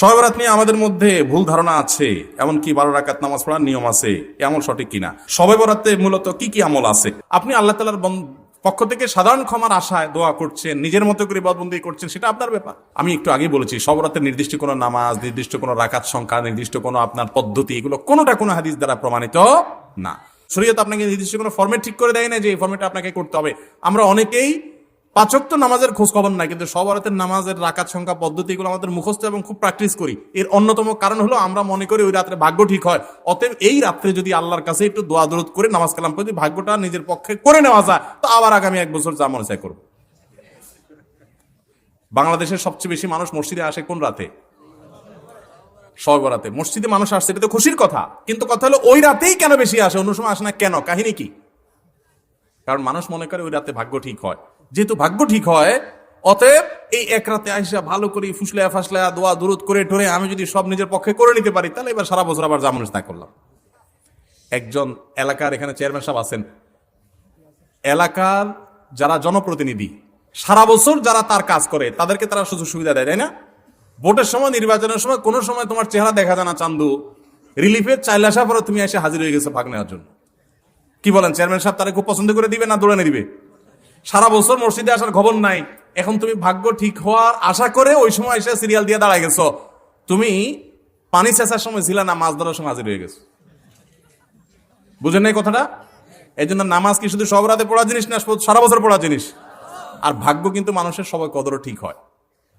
সহবরাত নিয়ে আমাদের মধ্যে ভুল ধারণা আছে, এমনকি বারো রাকাত নামাজ পড়ার নিয়ম আছে এমন সঠিক কিনা? সবে বরাতে মূলত কি কি আমল আছে? আপনি আল্লাহ তালার পক্ষ থেকে সাধারণ ক্ষমার আশায় দোয়া করছেন, নিজের মতো করে বদবন্দি করছেন, সেটা আপনার ব্যাপার। আমি একটু আগে বলেছি সবরাতের নির্দিষ্ট কোনো নামাজ, নির্দিষ্ট কোনো রাকাত সংখ্যা, নির্দিষ্ট কোনো আপনার পদ্ধতি, এগুলো কোনোটা কোনো হাদিস দ্বারা প্রমাণিত না। শরীয়ত আপনাকে নির্দিষ্ট কোনো ফর্মেট ঠিক করে দেয় না যে এই ফর্মেটে আপনাকে করতে হবে। আমরা অনেকেই পাচক তো নামাজের খোঁজ খবর নাই, কিন্তু সবরাতের নামাজের রাকাত সংখ্যা পদ্ধতি এগুলো আমাদের মুখস্থ এবং খুব প্র্যাকটিস করি। এর অন্যতম কারণ হলো আমরা মনে করি ওই রাত্রে ভাগ্য ঠিক হয়। অতএব এই রাত্রে যদি আল্লাহর কাছে একটু দোয়া দরদ করে নামাজ কালাম যদি ভাগ্যটা নিজের পক্ষে করে নেওয়া যায়, তো আবার আগামী এক বছর যা মনে চায় করব। বাংলাদেশের সবচেয়ে বেশি মানুষ মসজিদে আসে কোন রাতে? সবরাতে মসজিদে মানুষ আসছে, এটা তো খুশির কথা। কিন্তু কথা হলো ওই রাতেই কেন বেশি আসে? অন্য সময় আসে না কেন? কাহিনী কি? কারণ মানুষ মনে করে ওই রাতে ভাগ্য ঠিক হয়। যেহেতু ভাগ্য ঠিক হয়, অতএব এই এক রাতে আইসা ভালো করে ফুসলা ফাসলা দোয়া দূরত করে টরে আমি যদি সব নিজের পক্ষে করে নিতে পারি, তাহলে এবার সারা বছর আবার জামনুস না করলাম। একজন এলাকার এখানে চেয়ারম্যান সাহেব আছেন। এলাকার যারা জনপ্রতিনিধি, সারা বছর যারা তার কাজ করে, তাদেরকে তারা সুযোগ সুবিধা দেয়, তাই না? ভোটের সময়, নির্বাচনের সময় কোনো সময় তোমার চেহারা দেখা যায় না চান্দু। রিলিফের চাইলে আসার পরে তুমি এসে হাজির হয়ে গেছে ভাগ নেওয়ার জন্য। কি বলেন, চেয়ারম্যান সাহেব তারা খুব পছন্দ করে দিবে না দৌড়ানে দিবে সারা বছর মসজিদে আসার খবর নাই। এখন তুমি ভাগ্য ঠিক হওয়ার আশা করে ওই সময় এসে সিরিয়াল দিয়ে দাঁড়ায় গেছো। তুমি পানি চেঁচার সময় ছিল না, মাছ ধরার সময় হাজির হয়ে গেছো। বুঝেন নাই কথাটা? এই জন্য নামাজ কি শুধু সব রাতে পড়া জিনিস না সারা বছর পড়া জিনিস? আর ভাগ্য কিন্তু মানুষের সবাই কদরও ঠিক হয়।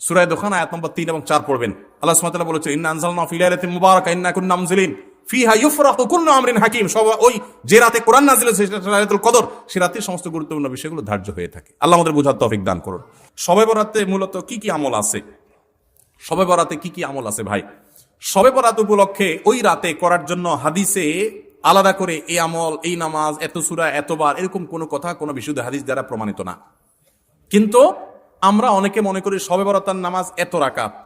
সুরায় দোকান আয়াত নম্বর তিন এবং চার পড়বেন। আল্লাহ সুমাতাল্লাহ বলেছে, ইন্না আনজালনা ফি লাইলাতিন মুবারাকা, ইন্না কুন্না মুনজিলিন ফিহা ইউফরাকু কুল্লু আমরিন হাকিম। সব ওই যে রাতে কোরআন নাজিল সেটা কদর, সে রাতে সমস্ত গুরুত্বপূর্ণ বিষয়গুলো ধার্য হয়ে থাকে। আল্লাহ আমাদের বোঝার তৌফিক দান করুন। সবে বরাতে মূলত কি কি আমল আছে? সবে বরাতে কি কি আমল আছে ভাই? সবে বরাত উপলক্ষে ওই রাতে করার জন্য হাদিসে আলাদা করে এই আমল, এই নামাজ, এত সুরা এতবার এরকম কোনো কথা, কোনো বিশুদ্ধ হাদিস দ্বারা প্রমাণিত না। কিন্তু আমরা অনেকে মনে করি সবে বরাতার নামাজ এত রাকাত।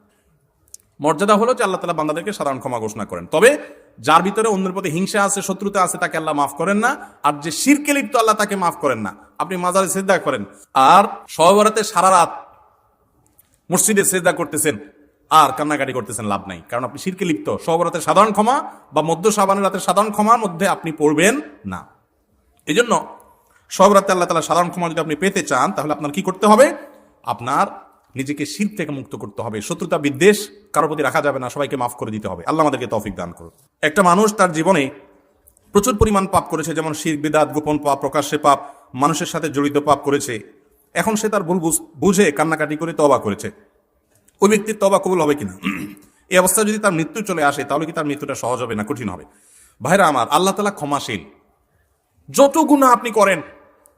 মর্যাদা হলো যে আল্লাহ তালা বান্দাদেরকে সাধারণ ক্ষমা ঘোষণা করেন। তবে যার ভিতরে অন্যের প্রতি হিংসা আছে, শত্রুতা আছে, তাকে আল্লাহ মাফ করেন না। আর যে শিরকে লিপ্ত, আল্লাহ তাকে মাফ করেন না। আপনি মাজারে সেদ্ধা করেন। আর সহবরাতে সারা রাত মসজিদে সেজদা করতেছেন, আর কান্নাকাটি করতেছেন, লাভ নাই। কারণ আপনি শিরকে লিপ্ত। সহবরাতে সাধারণ ক্ষমা বা মধ্য সাবানের রাতে সাধারণ ক্ষমার মধ্যে আপনি পড়বেন না। এই জন্য সব রাতে আল্লাহ তালা সাধারণ ক্ষমা যদি আপনি পেতে চান, তাহলে আপনার কি করতে হবে? আপনার নিজেকে শির থেকে মুক্ত করতে হবে। শত্রুতা বিদ্বেষ কারোর প্রতি রাখা যাবে না, সবাইকে মাফ করে দিতে হবে। আল্লাহ আমাদেরকে তৌফিক দান করুন। একটা মানুষ তার জীবনে প্রচুর পরিমাণ পাপ করেছে, যেমন শির বিদাত, গোপন পাপ, প্রকাশ্যে পাপ, মানুষের সাথে জড়িত পাপ করেছে। এখন সে তার ভুল বুঝে কান্নাকাটি করে তবা করেছে। ওই ব্যক্তির তবা কবুল হবে কিনা? এই অবস্থায় যদি তার মৃত্যু চলে আসে, তাহলে কি তার মৃত্যুটা সহজ হবে না কঠিন হবে? ভাইরা আমার, আল্লাহ তালা ক্ষমাশীল। যত গুণা আপনি করেন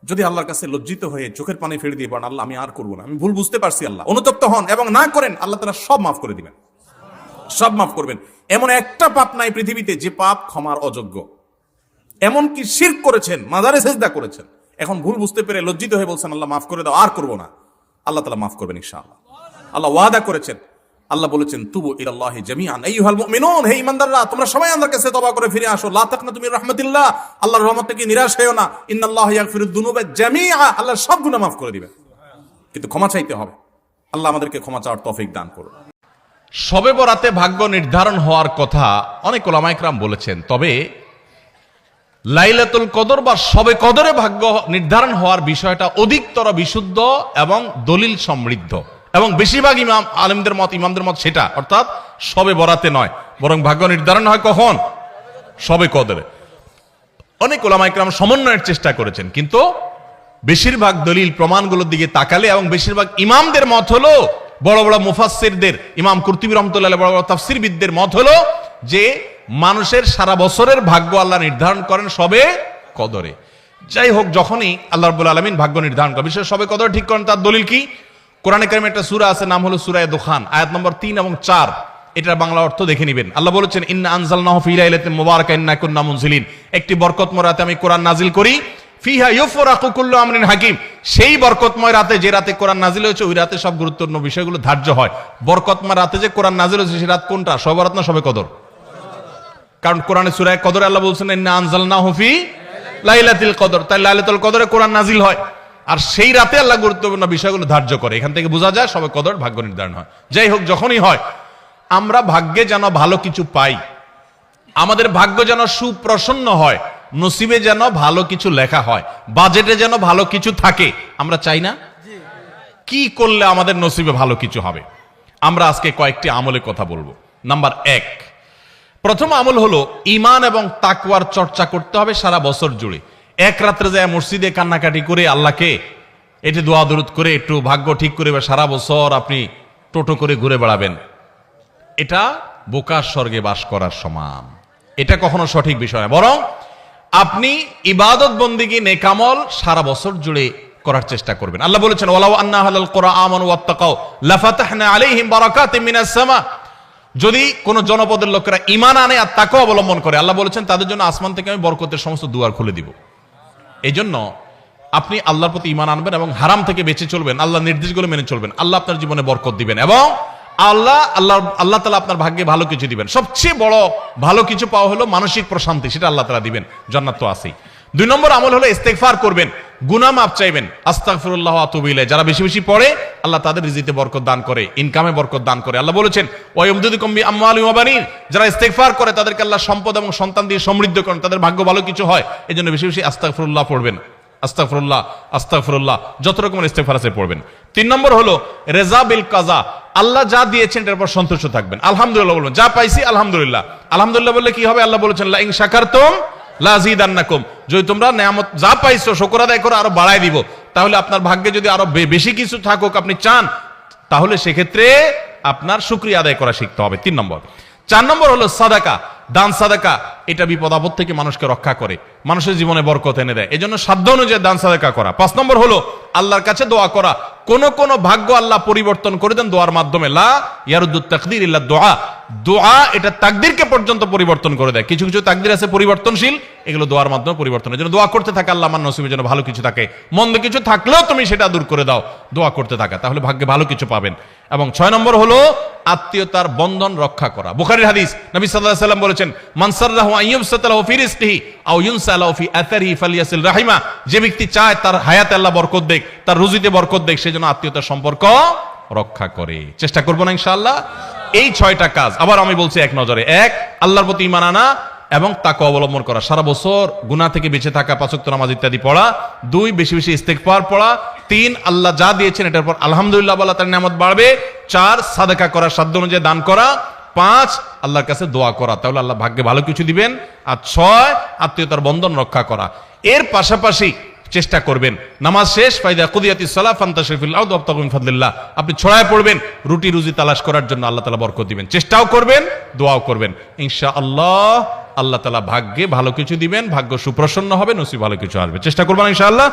যদি আল্লাহর কাছে লজ্জিত হয়ে চোখের পানি ফেলে দিয়ে পারেন আল্লাহ, আমি আর করব না। আমি ভুল বুঝতে পারছি, আল্লাহ। অনুতপ্ত হন এবং না করেন, আল্লাহ তারা সব মাফ করে দিবেন। সব মাফ করবেন। এমন একটা পাপ নাই পৃথিবীতে যে পাপ ক্ষমার অযোগ্য। এমন কি শির করেছেন, মাজারে সেজদা করেছেন। এখন ভুল বুঝতে পেরে লজ্জিত হয়ে বলছেন, আল্লাহ, মাফ করে দাও, আর করব না। আল্লাহ তালা মাফ করবেন, ইনশাআল্লাহ। আল্লাহ ওয়াদা করেছেন আল্লাহ বলেছেন, তুবু ইলাল্লাহি জামিআন। আইয়ুহাল মুমিনুন, হে ঈমানদাররা, তোমরা সবাই আল্লাহর কাছে তওবা করে ফিরে আসো। লা তাকনা তুমি রাহমাতিল্লাহ, আল্লাহর রহমত থেকে নিরাশ হয়েও না? ইন্নাল্লাহ ইয়াগফিরুদ দুনুবা জামিআ, আল্লাহ সব গুনাহ মাফ করে দিবেন। কিন্তু ক্ষমা চাইতে হবে। আল্লাহ আমাদেরকে ক্ষমা চাওয়ার তৌফিক দান করুন। সবে বরাতে ভাগ্য নির্ধারণ হওয়ার কথা অনেক ওলামাইকরাম বলেছেন, তবে লাইলাতুল কদর বা সবে কদরে ভাগ্য নির্ধারণ হওয়ার বিষয়টা অধিকতর বিশুদ্ধ এবং দলিল সমৃদ্ধ। এবং বেশিরভাগ ইমাম, আলেমদের মত, ইমামদের মত সেটা। অর্থাৎ, সবে বরাতে নয়, বরং ভাগ্য নির্ধারণ হয় কখন? সবে কদরে। অনেক ওলামাইকরাম সমন্বয়ের চেষ্টা করেছেন, কিন্তু বেশিরভাগ দলিল প্রমাণগুলোর দিকে তাকালে এবং বেশিরভাগ ইমামদের মত হলো, বড় বড় মুফাসসিরদের, ইমাম কুরতুবী রহমতুল্লাহ বড় বড় তাফসিরবিদদের মত হলো, যে মানুষের সারা বছরের ভাগ্য আল্লাহ নির্ধারণ করেন সবে কদরে। যাই হোক, যখনই আল্লাহ রাব্বুল আলামিন ভাগ্য নির্ধারণ করেন বিশেষ সবে কদর ঠিক করেন, তার দলিল কি? কোরআনে কারিমে একটা সূরা আছে, নাম হলো সুরায় দোখান, আয়াত নম্বর তিন এবং চার। এটার বাংলা অর্থ দেখে নেবেন। আল্লাহ বলেছেন, ইন্না আনজালনাহু ফি লাইলাতিন মুবারাকা, ইন্না কুন্না মুনজিলিন। একটি বরকতময় রাতে আমি কোরআন নাজিল করি। ফিহা ইউফরাকু কুল্লু আমরিন হাকিম। সেই বরকতময় রাতে যে রাতে কোরআন নাজিল হয়েছে, ওই রাতে সব গুরুত্বপূর্ণ বিষয়গুলো ধার্য হয়। বরকতময় রাতে যে কোরআন নাজিল হয়েছে সেই রাত কোনটা? সবে রাত না সবে কদর? কারণ কোরআনে সুরায় কদর আল্লাহ বলছেন, ইন্না আনজালনা হুফি লাইলাতুল কদর। তাই লাইলাতুল কদরে কোরআন নাজিল হয়। আর সেই রাতে আল্লাহ গুরুত্বপূর্ণ বিষয়গুলো ধার্য করে। এখান থেকে বোঝা যায় সবে কদর ভাগ্য নির্ধারণ হয়। যাই হোক, যখনই হয়, আমরা ভাগ্যে যেন ভালো কিছু পাই, আমাদের ভাগ্য যেন সুপ্রসন্ন হয়, নসিবে যেন ভালো কিছু লেখা হয়, বাজেটে যেন ভালো কিছু থাকে, আমরা চাই না? কি করলে আমাদের নসিবে ভালো কিছু হবে? আমরা আজকে কয়েকটি আমলের কথা বলব। নাম্বার এক, প্রথম আমল হলো ইমান এবং তাকওয়ার চর্চা করতে হবে সারা বছর জুড়ে। এক রাত্রে যায় মসজিদে কান্নাকাটি করে আল্লাহকে, এটি দোয়া দরুদ করে, একটু ভাগ্য ঠিক করে বা সারা বছর আপনি টোটো করে ঘুরে বেড়াবেন। এটা বোকার স্বর্গে বাস করার সমান। এটা কখনো সঠিক বিষয় বরং আপনি ইবাদত বন্দিগি নেকামল সারা বছর জুড়ে করার চেষ্টা করবেন। আল্লাহ বলেছেন, ওয়ালাউ আন্না হালাল কোরআ আমানু ওয়াত্তাকাও লাফাতাহনা আলাইহিম বারাকাতিম মিনাস সামা। যদি কোন জনপদের লোকেরা ইমান আনে আর তাকে অবলম্বন করে, আল্লাহ বলেছেন, তাদের জন্য আসমান থেকে আমি বরকতের সমস্ত দুয়ার খুলে দিব। এই জন্য আপনি আল্লাহর প্রতি ইমান আনবেন এবং হারাম থেকে বেঁচে চলবেন, আল্লাহ নির্দেশগুলো মেনে চলবেন, আল্লাহ আপনার জীবনে বরকত দিবেন এবং আল্লাহ আল্লাহ আল্লাহ তালা আপনার ভাগ্যে ভালো কিছু দিবেন। সবচেয়ে বড় ভালো কিছু পাওয়া হলো মানসিক প্রশান্তি, সেটা আল্লাহ তালা দিবেন, জন্নাত তো আছেই। দুই নম্বর আমল হলো ইস্তেকফার করবেন। গুনাহ মাপ চাইবেন। আস্তাগফিরুল্লাহ আতুবিলে যারা বেশি বেশি পড়ে, আল্লাহ তাদের রিজিতে বরকত দান করে ইনকামে বরকত দান করে। আল্লাহ বলেছেন ওয়ায়ুমদুদুকুম বিআমওয়ালি ওয়া বানিন। যারা ইস্তেগফার করে, তাদেরকে আল্লাহ সম্পদ এবং সন্তান দিয়ে সমৃদ্ধ করেন। তাদের ভাগ্য ভালো কিছু হয় এই জন্য বেশি বেশি আস্তাগফিরুল্লাহ পড়বেন। আস্তাগফিরুল্লাহ আস্তাগফিরুল্লাহ, যত রকমের ইস্তেগফার আছে পড়বেন। তিন নম্বর হলো, রেজা বিল কাজা। আল্লাহ যা দিয়েছেন, এটার পর সন্তুষ্ট থাকবেন। আলহামদুলিল্লাহ বলবেন, যা পাইছি, আলহামদুলিল্লাহ। আলহামদুলিল্লাহ বললে কি হবে? আল্লাহ বলেছেন, লা ইন লাজিদান্নাকুম যদি তোমরা নেয়ামত যা পাইছো, শকর আদায় করে, আরও বাড়ায় দিব। তাহলে আপনার ভাগ্যে যদি আরও বেশি কিছু থাকুক, আপনি চান, তাহলে সেক্ষেত্রে আপনার শুক্রিয়া আদায় করা শিখতে হবে। তিন নম্বর। চার নম্বর হলো সাদাকা। দান সাদাকা, এটা বিপদ আপদ থেকে মানুষকে রক্ষা করে, মানুষের জীবনে বরকত এনে দেয়। এজন্য সাধ্য অনুযায়ী দান সাদাকা করা। পাঁচ নম্বর হলো, আল্লাহর কাছে দোয়া করা। কোন কোন ভাগ্য আল্লাহ পরিবর্তন করে দেন দোয়ার মাধ্যমে। লা তাকদির ইল্লা দোয়া। দোয়া এটা তাকদিরকে পর্যন্ত পরিবর্তন করে দেয়। কিছু কিছু তাকদির আছে পরিবর্তনশীল এগুলো দোয়ার মাধ্যমে পরিবর্তন এই জন্য দোয়া করতে থাকে আল্লাহ আমার নসিবের জন্য ভালো কিছু থাকে। মন্দ কিছু থাকলেও তুমি সেটা দূর করে দাও। দোয়া করতে থাকা, তাহলে ভাগ্যে ভালো কিছু পাবেন। এবং ছয় নম্বর হলো আত্মীয়তার বন্ধন রক্ষা করা। বুখারীর হাদিস নবী আলাইহি সাল্লাম বলেছেন আথারিহি ফালিয়াসিল রাহিমা। যে ব্যক্তি চায় তার হায়াতে আল্লাহ বরকত দেখ তার রুজিতে বরকত দেখ সেজন্য আত্মীয়তার সম্পর্ক রক্ষা করে। চেষ্টা করব না ইনশাআল্লাহ। এই ছয়টা কাজ। আবার আমি বলছি এক নজরে। এক, আল্লাহর প্রতি ইমান আনা। এবং তাকে অবলম্বন করা। সারা বছর গুনাহ থেকে বেঁচে থাকা পাঁচক্ত নামাজ ইত্যাদি পড়া, দুই, বেশি বেশি ইস্তেগফার পড়া, তিন, আল্লাহ যা দিয়েছেন এটার পর আলহামদুলিল্লাহ বলা তার নামত বাড়বে, চার, সাদাকা করা, সাধ্য অনুযায়ী দান করা, পাঁচ, আল্লাহর কাছে দোয়া করা। তাহলে আল্লাহ ভাগ্যে ভালো কিছু দিবেন। আর ছয়, আত্মীয়তার বন্ধন রক্ষা করা। এর পাশাপাশি চেষ্টা করবেন। নামাজ শেষ, ফাইদা কুদিয়াতি সালাহ ফাদলিল্লাহ। আপনি ছড়ায় পড়বেন রুটি রুজি তালাশ করার জন্য আল্লাহ তালা বরকত দিবেন। চেষ্টাও করবেন, দোয়াও করবেন। ইনশাআল্লাহ আল্লাহ তাআলা ভাগ্যে ভালো কিছু দিবেন, ভাগ্য সুপ্রসন্ন হবে, নসিব ভালো কিছু আসবে। চেষ্টা করবেন ইনশাআল্লাহ।